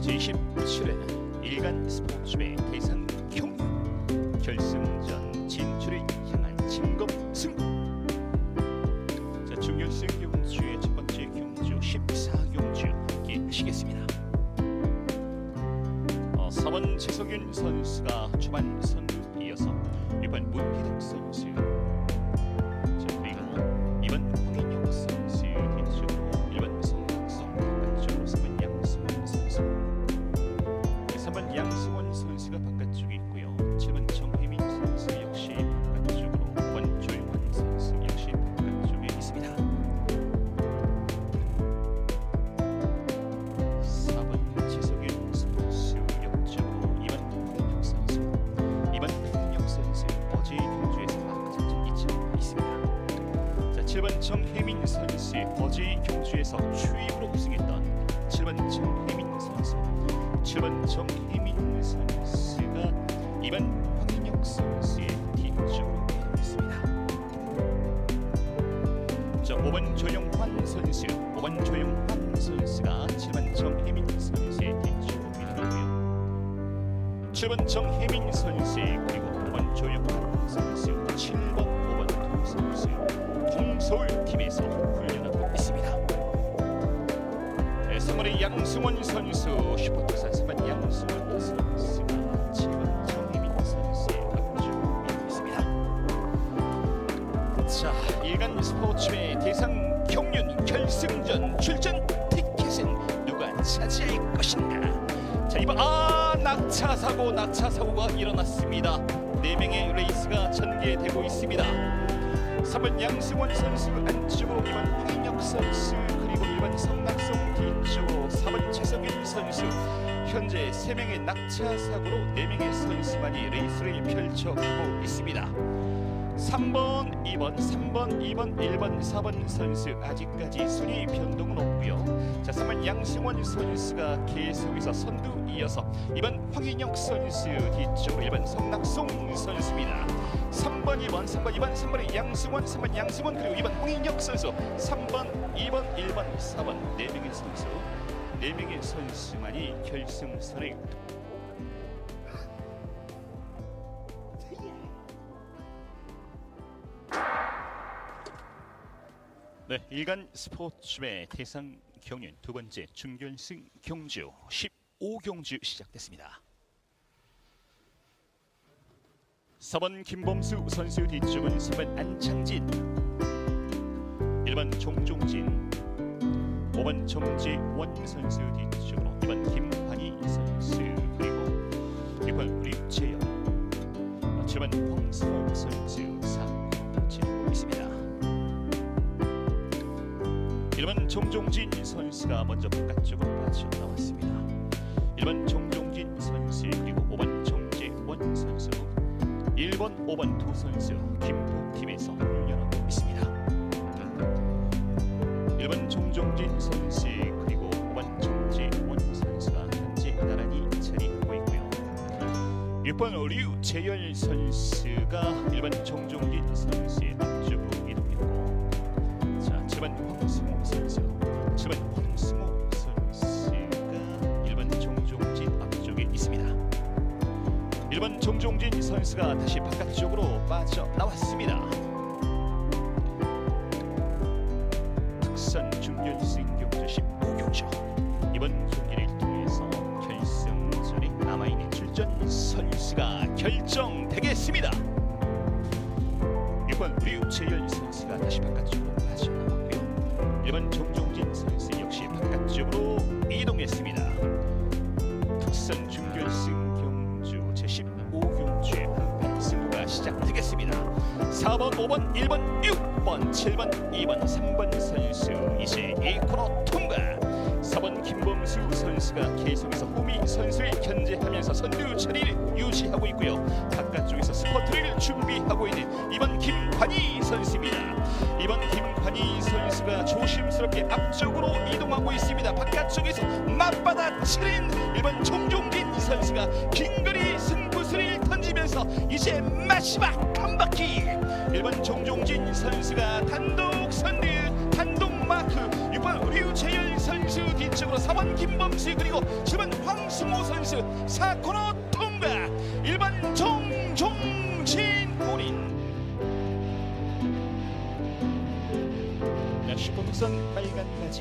치르는 일간 스포츠의 대상 경연. 결승전 진출을 향한 진검 승부 자 중결승 경주의 첫 번째 경주 14경주 함께 하시겠습니다. 어, 4번 최석윤 선수가 초반 선 정혜민 선수 어제 경주에서 추임으로 우승했던 7번 정혜민 선수 7번 정혜민 선수가 2번 황인혁 선수의 뒤쪽으로 있습니다. 자, 5번 조영환 선수 5번 조영환 선수가 7번 정혜민 선수의 뒤쪽으로 밀어가고요 7번 정혜민 선수 그리고 5번 조영환 서울 팀에서 훈련하고 있습니다. 네, 3번의 양승원 선수 슈퍼투사 3번 양승원 선수가 7번 정혜민 선수의 앞쪽에 있습니다. 자, 일간 스포츠의 대상 경륜 결승전 출전 티켓은 누가 차지할 것인가? 자, 이번 아 낙차 사고 낙차 사고가 일어났습니다. 네 명의 레이스가 전개되고 있습니다. 3번 양승원 선수 안쪽으로 2번 황인혁 선수 그리고 1번 성낙성 뒤쪽으로 4번 최석윤 선수 현재 3명의 낙차 사고로 4명의 선수만이 레이스를 펼쳐가고 있습니다. 3번, 2번, 3번, 2번, 1번, 4번 선수 아직까지 순위 변동은 없고요. 자, 3번 양승원 선수가 계속해서 선두 이어서 2번 황인혁 선수 뒤쪽으로 1번 성낙송 선수입니다. 3 번, 2번, 3번, 2번, 3번의 양승원, 3번 양승원 그리고 2번 황인혁 선수. 3번, 2번, 1번, 4번 4명의 선수. 4명의 선수만이 결승선에 네, 일간 스포츠의 대상 경연 두 번째 준결승 경주 15경주 시작됐습니다. 4번 김범수 선수 뒤쪽은 3번 안창진 1번 종종진 5번 정재원 선수 뒤쪽으로 2번 김환희 선수 그리고 6번 류채영 7번 황승호 선수 3번 지내고 있습니다. 1번 정종진 선수가 먼저 바깥쪽으로 빠져나왔습니다. 1번 정종진 선수 그리고 5번 정재원 선수 1번, 5번 두 선수 김포팀에서 훈련하고 있습니다. 1번 정종진 선수 그리고 5번 정재원 선수가 현재 나란히 자리하고 있고요. 6번 류재열 선수가 1번 정종진 선수의 앞쪽으로 이동했고 자, 7번 황승호 선수 1번 정종진 선수가 다시 바깥쪽으로 빠져나왔습니다. 특선 준결승 경주 15경주 이번 경기를 통해서 결승전에 남아있는 출전 선수가 결정되겠습니다. 6번 류채열 선수가 다시 바깥쪽으로 빠져나왔고요. 1번 정종진 선수 역시 바깥쪽으로 이동했습니다. 4번, 5번, 1번, 6번, 7번, 2번, 3번 선수 이제 2코너 통과. 4번 김범수 선수가 계속해서 호미 선수를 견제하면서 선두 자리를 유지하고 있고요. 바깥쪽에서 스퍼트를 준비하고 있는 2번 김관희 선수입니다. 2번 김관희 선수가 조심스럽게 앞쪽으로 이동하고 있습니다. 바깥쪽에서 맞받아 치는 1번 정종진 선수가 긴거리 승부수를 던지면서 이제 마지막 한 바퀴 1번 정종진 선수가 단독 선두 단독 마크 6번 류채열 선수 뒤쪽으로 4번 김범수 그리고 7번 황승호 선수 4코너 통과. 1번 정종진 골인. 슈퍼 특선 빨간 바지.